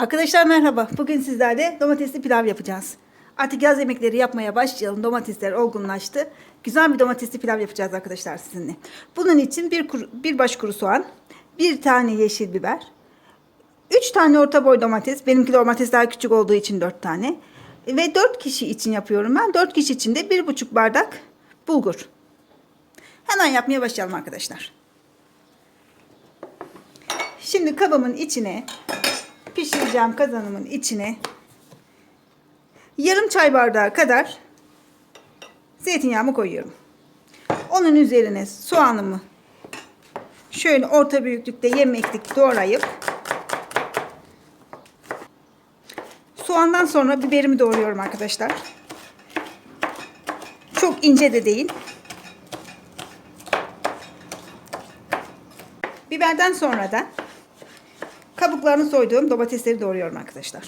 Arkadaşlar merhaba. Bugün sizlerle domatesli pilav yapacağız. Artık yaz yemekleri yapmaya başlayalım. Domatesler olgunlaştı. Güzel bir domatesli pilav yapacağız arkadaşlar sizinle. Bunun için bir, kuru, bir baş kuru soğan, bir tane yeşil biber, üç tane orta boy domates. Benimki domates daha küçük olduğu için dört tane. Ve dört kişi için yapıyorum ben. Dört kişi için de bir buçuk bardak bulgur. Hemen yapmaya başlayalım arkadaşlar. Şimdi kabımın içine pişireceğim kazanımın içine yarım çay bardağı kadar zeytinyağımı koyuyorum. Onun üzerine soğanımı şöyle orta büyüklükte yemeklik doğrayıp soğandan sonra biberimi doğruyorum arkadaşlar. Çok ince de değil. Biberden sonra da kabuklarını soyduğum domatesleri doğruyorum arkadaşlar.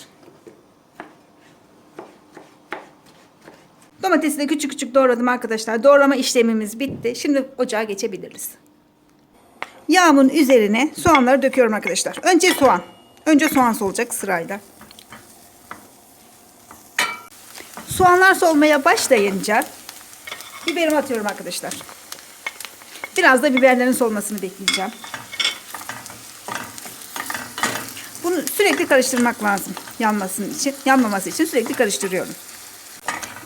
Domatesi de küçük küçük doğradım arkadaşlar. Doğrama işlemimiz bitti. Şimdi ocağa geçebiliriz. Yağımın üzerine soğanları döküyorum arkadaşlar. Önce soğan. Önce soğan solacak sırayla. Soğanlar solmaya başlayınca biberimi atıyorum arkadaşlar. Biraz da biberlerin solmasını bekleyeceğim. Bunu sürekli karıştırmak lazım yanmasın için. Yanmaması için sürekli karıştırıyorum.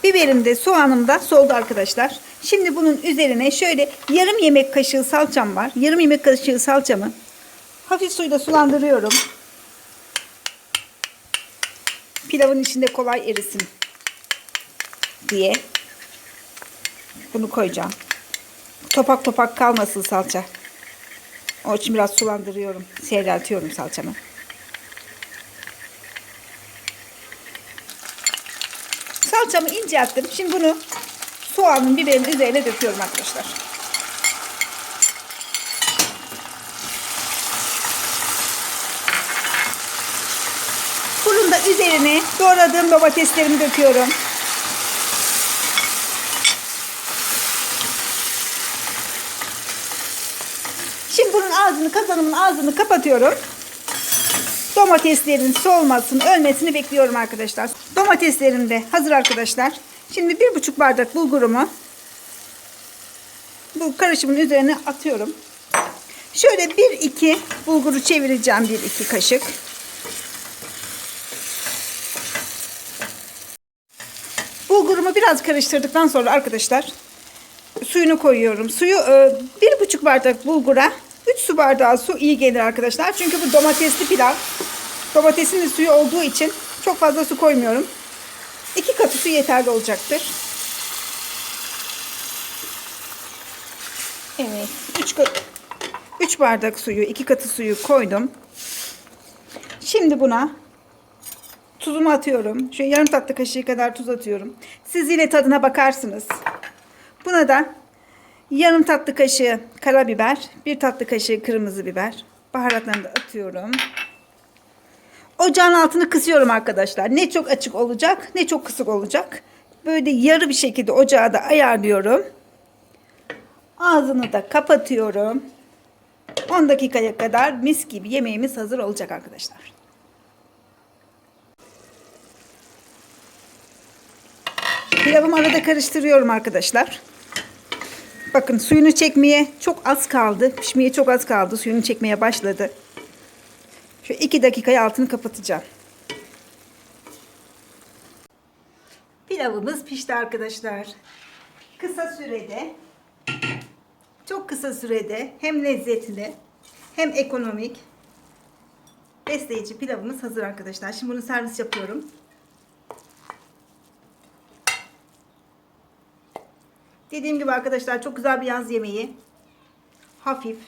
Biberim de soğanım da soldu arkadaşlar. Şimdi bunun üzerine şöyle yarım yemek kaşığı salçam var. Yarım yemek kaşığı salçamı hafif suyla sulandırıyorum. Pilavın içinde kolay erisin diye bunu koyacağım. Topak topak kalmasın salça. O için biraz sulandırıyorum. Seyreltiyorum salçamı. Salçamı incelttim. Şimdi bunu soğanın biberin üzerine döküyorum arkadaşlar. Fırında üzerine doğradığım domateslerimi döküyorum. Şimdi bunun ağzını, kazanımın ağzını kapatıyorum. Domateslerin solmasını, ölmesini bekliyorum arkadaşlar. Domateslerim de hazır arkadaşlar. Şimdi bir buçuk bardak bulgurumu bu karışımın üzerine atıyorum. Şöyle bir iki bulguru çevireceğim bir iki kaşık. Bulgurumu biraz karıştırdıktan sonra arkadaşlar suyunu koyuyorum. Suyu e, bir buçuk bardak bulgura 3 su bardağı su iyi gelir arkadaşlar. Çünkü bu domatesli pilav. Domatesin de suyu olduğu için çok fazla su koymuyorum. 2 katı su yeterli olacaktır. Evet. 3 3 bardak suyu, 2 katı suyu koydum. Şimdi buna tuzumu atıyorum. Şöyle yarım tatlı kaşığı kadar tuz atıyorum. Siz yine tadına bakarsınız. Buna da yarım tatlı kaşığı karabiber, bir tatlı kaşığı kırmızı biber. Baharatlarını da atıyorum. Ocağın altını kısıyorum arkadaşlar. Ne çok açık olacak ne çok kısık olacak. Böyle yarı bir şekilde ocağı da ayarlıyorum. Ağzını da kapatıyorum. 10 dakikaya kadar mis gibi yemeğimiz hazır olacak arkadaşlar. Pilavımı arada karıştırıyorum arkadaşlar. Bakın suyunu çekmeye çok az kaldı. Pişmeye çok az kaldı. Suyunu çekmeye başladı. Şu iki dakikaya altını kapatacağım. Pilavımız pişti arkadaşlar. Kısa sürede çok kısa sürede hem lezzetli hem ekonomik besleyici pilavımız hazır arkadaşlar. Şimdi bunu servis yapıyorum. Dediğim gibi arkadaşlar çok güzel bir yaz yemeği. Hafif.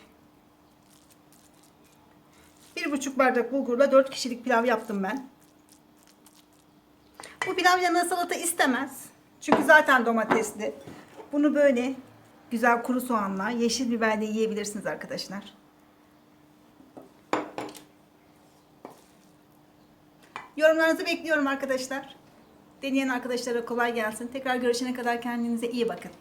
Bir buçuk bardak bulgurla dört kişilik pilav yaptım ben. Bu pilav yanına salata istemez. Çünkü zaten domatesli. Bunu böyle güzel kuru soğanla, yeşil biberle yiyebilirsiniz arkadaşlar. Yorumlarınızı bekliyorum arkadaşlar. Deneyen arkadaşlara kolay gelsin. Tekrar görüşene kadar kendinize iyi bakın.